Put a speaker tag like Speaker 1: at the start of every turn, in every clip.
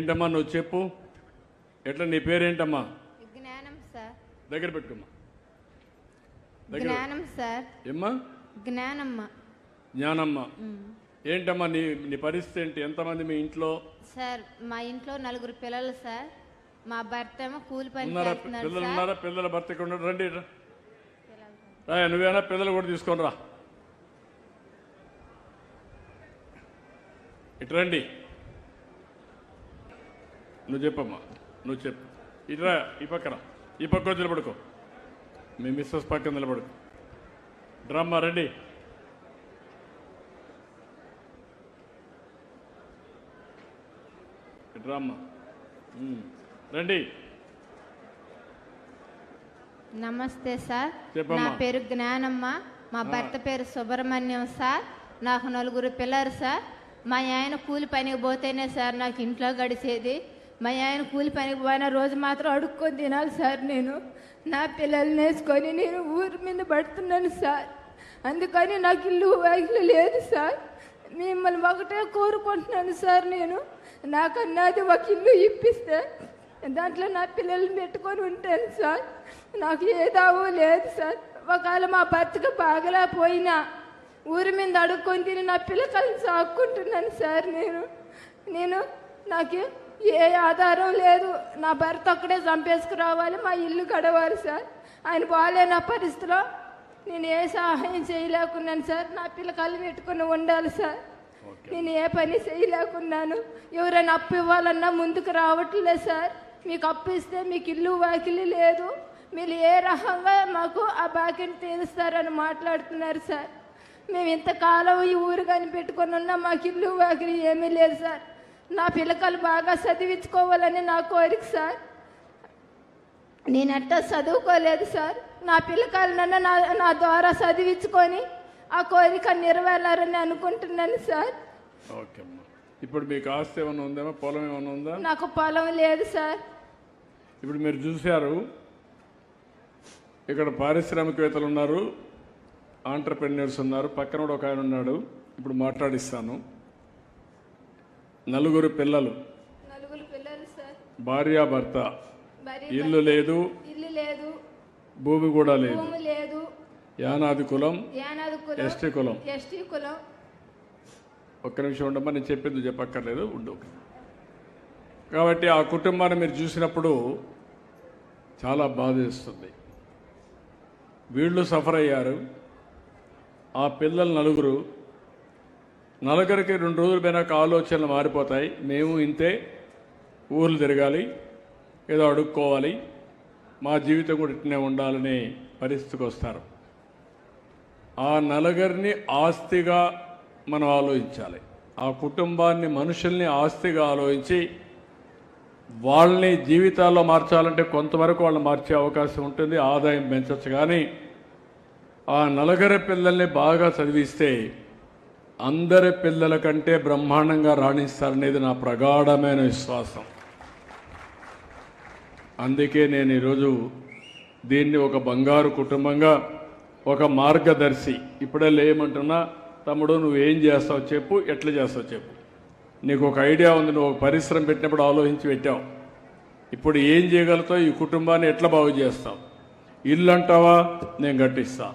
Speaker 1: ఏంటమ్మా నువ్వు చెప్పు. ఎట్లా నీ పేరేంటమ్మా?
Speaker 2: జ్ఞానం సార్.
Speaker 1: దగ్గర పెట్టుకోమ్మా. దగ్గర
Speaker 2: జ్ఞానం సార్.
Speaker 1: ఏమ్మా?
Speaker 2: జ్ఞానమ్మ.
Speaker 1: జ్ఞానమ్మ. ఏంటమ్మా నీ నీ పరిస్థితి ఏంటి? ఎంతమంది మీ ఇంట్లో?
Speaker 2: సార్ మా ఇంట్లో నలుగురు పిల్లలు సార్. మా భర్త ఏమో కూలి పని
Speaker 1: ఉన్నారా? పిల్లలు
Speaker 2: సార్.
Speaker 1: ఉన్నారా? పిల్లల భర్త ఇక్కడ ఉన్నాడు. రండి రా. రా నువ్వేనా? పిల్లలు కూడా తీసుకొని రా. ఇటు రండి. నువ్వు చెప్పమ్మా. నువ్వు చెప్పు. ఇటురా ఈ పక్కన. ఈ పక్క నిలబడుకో. మీ మిస్సెస్ పక్కన నిలబడుకో. డ్రమ్మా రండి. డ్రామా రండి.
Speaker 2: నమస్తే సార్. నా పేరు జ్ఞానమ్మ. మా భర్త పేరు సుబ్రహ్మణ్యం సార్. నాకు నలుగురు పిల్లలు సార్. మా ఆయన కూలి పనికి పోతేనే సార్ నాకు ఇంట్లో గడిచేది. మా ఆయన కూలి పనికి పోయిన రోజు మాత్రం అడుక్కొని తినాలి సార్ నేను. నా పిల్లల్ని వేసుకొని నేను ఊరి మీద పడుతున్నాను సార్. అందుకని నాకు ఇల్లు వాకిలు లేదు సార్. మిమ్మల్ని ఒకటే కోరుకుంటున్నాను సార్ నేను. నాకన్నాది ఒక ఇల్లు ఇప్పిస్తే దాంట్లో నా పిల్లల్ని పెట్టుకొని ఉంటాను సార్. నాకు ఏదావో లేదు సార్. ఒకవేళ మా భర్తకు బాగలేకపోయినా ఊరి మీద అడుక్కొని తిని నా పిల్లకాయలను సాక్కుంటున్నాను సార్ నేను. నేను నాకు ఏ ఆధారం లేదు. నా భర్త ఒక్కడే చంపేసుకురావాలి మా ఇల్లు గడవాలి సార్. ఆయన బాగాలేని పరిస్థితిలో. నేను ఏ సహాయం చేయలేకున్నాను సార్. నా పిల్లకాయలు పెట్టుకుని ఉండాలి సార్. నేను ఏ పని చేయలేకున్నాను. ఎవరైనా అప్పు ఇవ్వాలన్నా ముందుకు రావట్లేదు సార్. మీకు అప్పు ఇస్తే మీకు ఇల్లు వాకిలి లేదు. మీరు ఏ రకంగా మాకు ఆ బాకీని తీరుస్తారని మాట్లాడుతున్నారు సార్. మేము ఇంతకాలం ఈ ఊరు కానీ పెట్టుకొని ఉన్నా మాకు ఇల్లు వాకిలి ఏమీ లేదు సార్. నా పిల్లకాయలు బాగా చదివించుకోవాలని నా కోరిక సార్. నేను చదువుకోలేదు సార్. నా పిల్లకాయలనన్నా నా నా ద్వారా చదివించుకొని ఆ కోరిక నెరవేరాలని అనుకుంటున్నాను సార్.
Speaker 1: ఓకే అమ్మా. ఇప్పుడు మీకు ఆస్తి ఏమైనా ఉందేమో పొలం ఏమైనా ఉందా?
Speaker 2: నాకు పొలం లేదు సార్.
Speaker 1: ఇప్పుడు మీరు చూశారు ఇక్కడ పారిశ్రామికవేత్తలు ఉన్నారు ఆంటర్ప్రెన్యూర్స్ ఉన్నారు పక్కన కూడా ఒక ఆయన ఉన్నాడు. ఇప్పుడు మాట్లాడిస్తాను. నలుగురు పిల్లలు.
Speaker 2: నలుగురు పిల్లలు సార్.
Speaker 1: భార్యాభర్త
Speaker 2: మరి
Speaker 1: ఇల్లు లేదు.
Speaker 2: ఇల్లు లేదు.
Speaker 1: భూమి కూడా లేదు.
Speaker 2: భూమి లేదు.
Speaker 1: యానాది కులం
Speaker 2: యానాది కులం
Speaker 1: ఎస్టీ కులం.
Speaker 2: ఎస్టీ కులం.
Speaker 1: ఒక్క నిమిషం ఉండమ్మా నేను చెప్పింది చెప్పక్కర్లేదు ఉండు. కాబట్టి ఆ కుటుంబాన్ని మీరు చూసినప్పుడు చాలా బాధేస్తుంది వీళ్ళు సఫర్ అయ్యారు. ఆ పిల్లలు నలుగురు నలుగురికి రెండు రోజులు పోయినాక ఆలోచనలు మారిపోతాయి. మేము ఇంతే ఊర్లు తిరగాలి ఏదో అడుక్కోవాలి. మా జీవితం కూడా ఇట్నే ఉండాలనే పరిస్థితికి వస్తారు. ఆ నలుగురిని ఆస్తిగా మనం ఆలోచించాలి. ఆ కుటుంబాన్ని మనుషుల్ని ఆస్తిగా ఆలోచించి వాళ్ళని జీవితాల్లో మార్చాలంటే కొంతవరకు వాళ్ళని మార్చే అవకాశం ఉంటుంది ఆదాయం పెంచవచ్చు కానీ ఆ నలుగురి పిల్లల్ని బాగా చదివిస్తే అందరి పిల్లల కంటే బ్రహ్మాండంగా రాణిస్తారనేది నా ప్రగాఢమైన విశ్వాసం. అందుకే నేను ఈరోజు దీన్ని ఒక బంగారు కుటుంబంగా ఒక మార్గదర్శి ఇప్పుడే లేమంటున్నా తమ్ముడు నువ్వు ఏం చేస్తావు చెప్పు ఎట్లా చేస్తావు చెప్పు. నీకు ఒక ఐడియా ఉంది నువ్వు ఒక పరిశ్రమ పెట్టినప్పుడు ఆలోచించి పెట్టావు. ఇప్పుడు ఏం చేయగలుగుతావు? ఈ కుటుంబాన్ని ఎట్లా బాగు చేస్తావు? ఇల్లు అంటావా నేను కట్టిస్తా.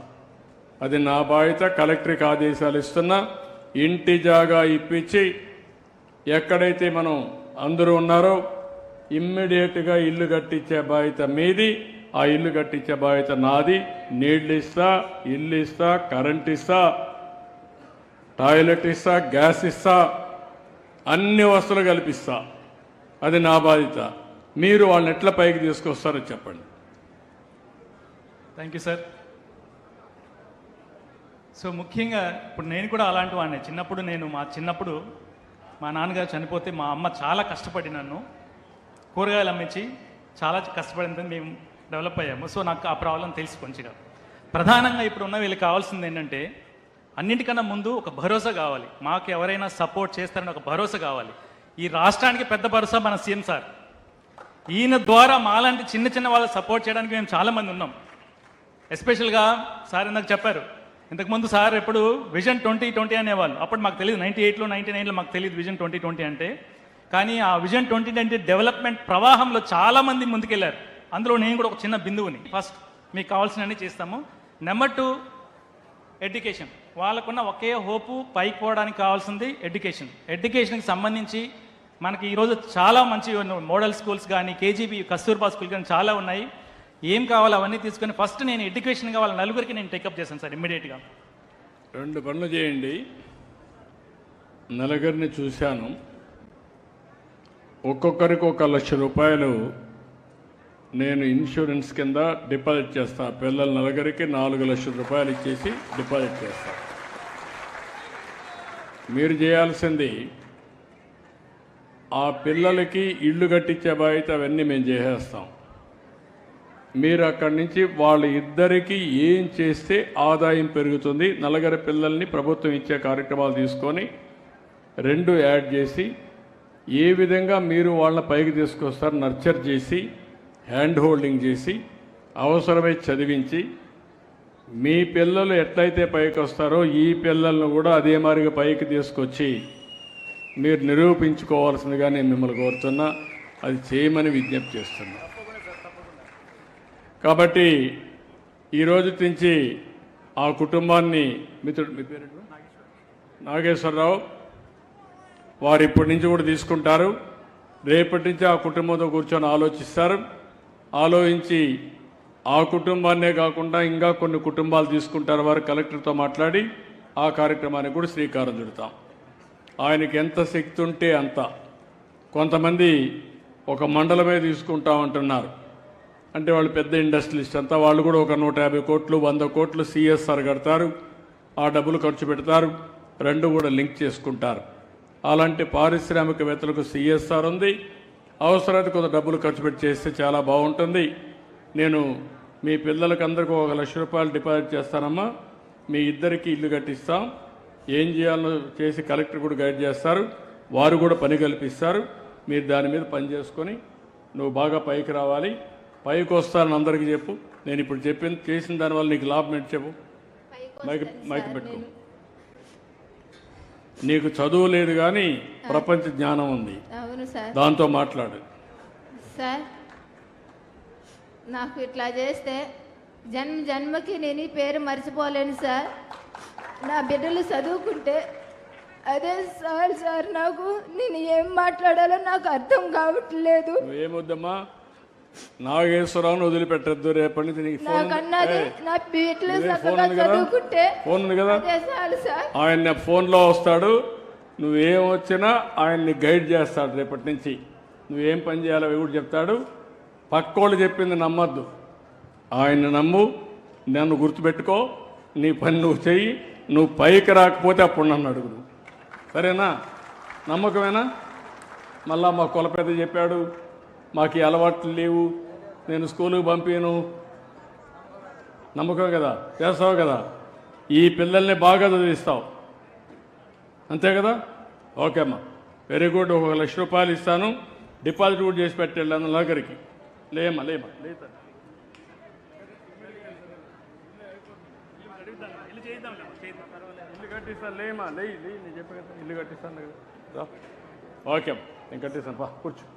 Speaker 1: అది నా బాధ్యత కలెక్టర్కి ఆదేశాలు ఇస్తున్నా. ఇంటి జాగా ఇప్పించి ఎక్కడైతే మనం అందరూ ఉన్నారో ఇమ్మీడియట్గా ఇల్లు కట్టించే బాధ్యత మీది. ఆ ఇల్లు కట్టించే బాధ్యత నాది. నీళ్ళు ఇస్తా ఇల్లు ఇస్తా కరెంట్ ఇస్తా టాయిలెట్ ఇస్తా గ్యాస్ ఇస్తా అన్ని వస్తువులు కల్పిస్తా. అది నా బాధ్యత. మీరు వాళ్ళని ఎట్లా పైకి తీసుకొస్తారో చెప్పండి.
Speaker 3: Thank you sir. సో ముఖ్యంగా ఇప్పుడు నేను కూడా అలాంటి వాడిని. చిన్నప్పుడు నేను మా చిన్నప్పుడు మా నాన్నగారు చనిపోతే మా అమ్మ చాలా కష్టపడి నన్ను కూరగాయలు అమ్మించి చాలా కష్టపడిందని మేము డెవలప్ అయ్యాము. సో నాకు ఆ ప్రాబ్లం తెలుసు కొంచెంగా ప్రధానంగా ఇప్పుడు ఉన్న వీళ్ళకి కావాల్సింది ఏంటంటే అన్నింటికన్నా ముందు ఒక భరోసా కావాలి. మాకు ఎవరైనా సపోర్ట్ చేస్తారని ఒక భరోసా కావాలి. ఈ రాష్ట్రానికి పెద్ద భరోసా మన సీఎం సార్. ఈయన ద్వారా మాలాంటి చిన్న చిన్న వాళ్ళు సపోర్ట్ చేయడానికి మేము చాలామంది ఉన్నాం. ఎస్పెషల్గా సార్ ఇందాక చెప్పారు ఇంతకుముందు సార్ ఎప్పుడు విజన్ ట్వంటీ ట్వంటీ అనేవాళ్ళు. అప్పుడు మాకు తెలియదు నైంటీ ఎయిట్లో నైంటీ నైన్లో మాకు తెలియదు విజన్ ట్వంటీ ట్వంటీ అంటే. కానీ ఆ విజన్ ట్వంటీ ట్వంటీ డెవలప్మెంట్ ప్రవాహంలో చాలా మంది ముందుకెళ్ళారు. అందులో నేను కూడా ఒక చిన్న బిందువుని. ఫస్ట్ మీకు కావాల్సినవన్నీ చేస్తాము. నెంబర్ టూ ఎడ్యుకేషన్ వాళ్ళకున్న ఒకే హోపు పైకి పోవడానికి కావాల్సింది ఎడ్యుకేషన్ ఎడ్యుకేషన్కి సంబంధించి మనకి ఈరోజు చాలా మంచి మోడల్ స్కూల్స్ కానీ కేజీబీ కస్తూర్బా స్కూల్ కానీ చాలా ఉన్నాయి. ఏం కావాలో అవన్నీ తీసుకొని ఫస్ట్ నేను ఎడ్యుకేషన్ కావాలి నలుగురికి నేను టేకప్ చేశాను సార్ ఇమ్మీడియట్గా
Speaker 1: రెండు పనులు చేయండి. నలుగురిని చూశాను. ఒక్కొక్కరికి ఒక లక్ష రూపాయలు నేను ఇన్సూరెన్స్ కింద డిపాజిట్ చేస్తా. పిల్లల నలుగురికి నాలుగు లక్షల రూపాయలు ఇచ్చేసి డిపాజిట్ చేస్తా. మీరు చేయాల్సింది ఆ పిల్లలకి ఇల్లు కట్టించే బాధ్యత అవన్నీ మేము చేసేస్తాం. మీరు అక్కడి నుంచి వాళ్ళ ఇద్దరికి ఏం చేస్తే ఆదాయం పెరుగుతుంది నలుగురు పిల్లల్ని ప్రభుత్వం ఇచ్చే కార్యక్రమాలు తీసుకొని రెండు యాడ్ చేసి ఏ విధంగా మీరు వాళ్ళ పైకి తీసుకొస్తారు నర్చర్ చేసి హ్యాండ్ హోల్డింగ్ చేసి అవసరమై చదివించి మీ పిల్లలు ఎట్లయితే పైకి వస్తారో ఈ పిల్లలను కూడా అదే మాదిరిగా పైకి తీసుకొచ్చి మీరు నిరూపించుకోవాల్సిందిగా నేను మిమ్మల్ని కోరుతున్నా. అది చేయమని విజ్ఞప్తి చేస్తున్నా. కాబట్టి ఈరోజు నుంచి ఆ కుటుంబాన్ని మిత్రుడు మీ పేరు నాగేశ్వరరావు. వారు ఇప్పటి నుంచి కూడా తీసుకుంటారు. రేపటి నుంచి ఆ కుటుంబంతో కూర్చొని ఆలోచిస్తారు. ఆలోచించి ఆ కుటుంబాన్నే కాకుండా ఇంకా కొన్ని కుటుంబాలు తీసుకుంటారు. వారు కలెక్టర్తో మాట్లాడి ఆ కార్యక్రమానికి కూడా శ్రీకారం చుడతాం. ఆయనకి ఎంత శక్తి ఉంటే అంత. కొంతమంది ఒక మండలమే తీసుకుంటామంటున్నారు అంటే వాళ్ళు పెద్ద ఇండస్ట్రియలిస్ట్ అంతా. వాళ్ళు కూడా ఒక నూట యాభై కోట్లు వంద కోట్లు సిఎస్ఆర్ కడతారు. ఆ డబ్బులు ఖర్చు పెడతారు. రెండు కూడా లింక్ చేసుకుంటారు. అలాంటి పారిశ్రామికవేత్తలకు సిఎస్ఆర్ ఉంది. అవసరానికి కొంత డబ్బులు ఖర్చు పెట్టి చేస్తే చాలా బాగుంటుంది. నేను మీ పిల్లలకి అందరికీ ఒక లక్ష రూపాయలు డిపాజిట్ చేస్తానమ్మా. మీ ఇద్దరికి ఇల్లు కట్టిస్తాం. ఏం చేయాలో చేసి కలెక్టర్ కూడా గైడ్ చేస్తారు. వారు కూడా పని కల్పిస్తారు. మీరు దాని మీద పని చేసుకొని నువ్వు బాగా పైకి రావాలి. పైకి వస్తానని అందరికీ చెప్పు. నేను ఇప్పుడు చెప్పిన చేసిన దానివల్ల నీకు లాభం ఏంటి చెప్పు. మైక్ మైక్ పెట్టుకో. నీకు చదువు లేదు కానీ ప్రపంచ జ్ఞానం ఉంది.
Speaker 2: అవును సార్.
Speaker 1: దాంతో మాట్లాడు.
Speaker 2: సార్ నాకు ఇట్లా చేస్తే జన్మ జన్మకి నేను ఈ పేరు మర్చిపోలేను సార్. నా బిడ్డలు చదువుకుంటే అదే సార్ సార్ నాకు నేను ఏం మాట్లాడాలో నాకు అర్థం కావట్లేదు.
Speaker 1: నువ్వేమొద్దమ్మా నాగేశ్వరరావును వదిలిపెట్టద్దు రేపటి నుంచి నీకు ఫోన్ ఫోన్ ఉంది కదా? ఫోన్ ఉంది కదా? ఆయన ఫోన్లో వస్తాడు. నువ్వేం వచ్చినా ఆయన్ని గైడ్ చేస్తాడు రేపటి నుంచి. నువ్వేం పని చేయాలో అవి కూడా చెప్తాడు? పక్కోళ్ళు చెప్పింది నమ్మద్దు. ఆయన నమ్ము నన్ను గుర్తుపెట్టుకో నీ పని నువ్వు చెయ్యి నువ్వు పైకి రాకపోతే అప్పుడు నన్ను అడుగుదు. సరేనా? నమ్మకమేనా? మళ్ళా మా కుల పెద్ద చెప్పాడు మాకు ఈ అలవాట్లు లేవు. నేను స్కూలుకి పంపాను. నమ్మకం కదా? చేస్తావు కదా? ఈ పిల్లల్ని బాగా చదివిస్తావు. అంతే కదా? ఓకే అమ్మా. Very good. ఒక లక్ష రూపాయలు ఇస్తాను. డిపాజిట్ కూడా చేసి పెట్టాను నగరికి లేమ్మా లేమ్మా. లేదా ఇల్లు కట్టిస్తాను లేమా లే లే నేను చెప్పాను ఇల్లు కట్టిస్తాను. కదా. ఓకే అమ్మా. నేను కట్టిస్తాను. పా కూర్చో.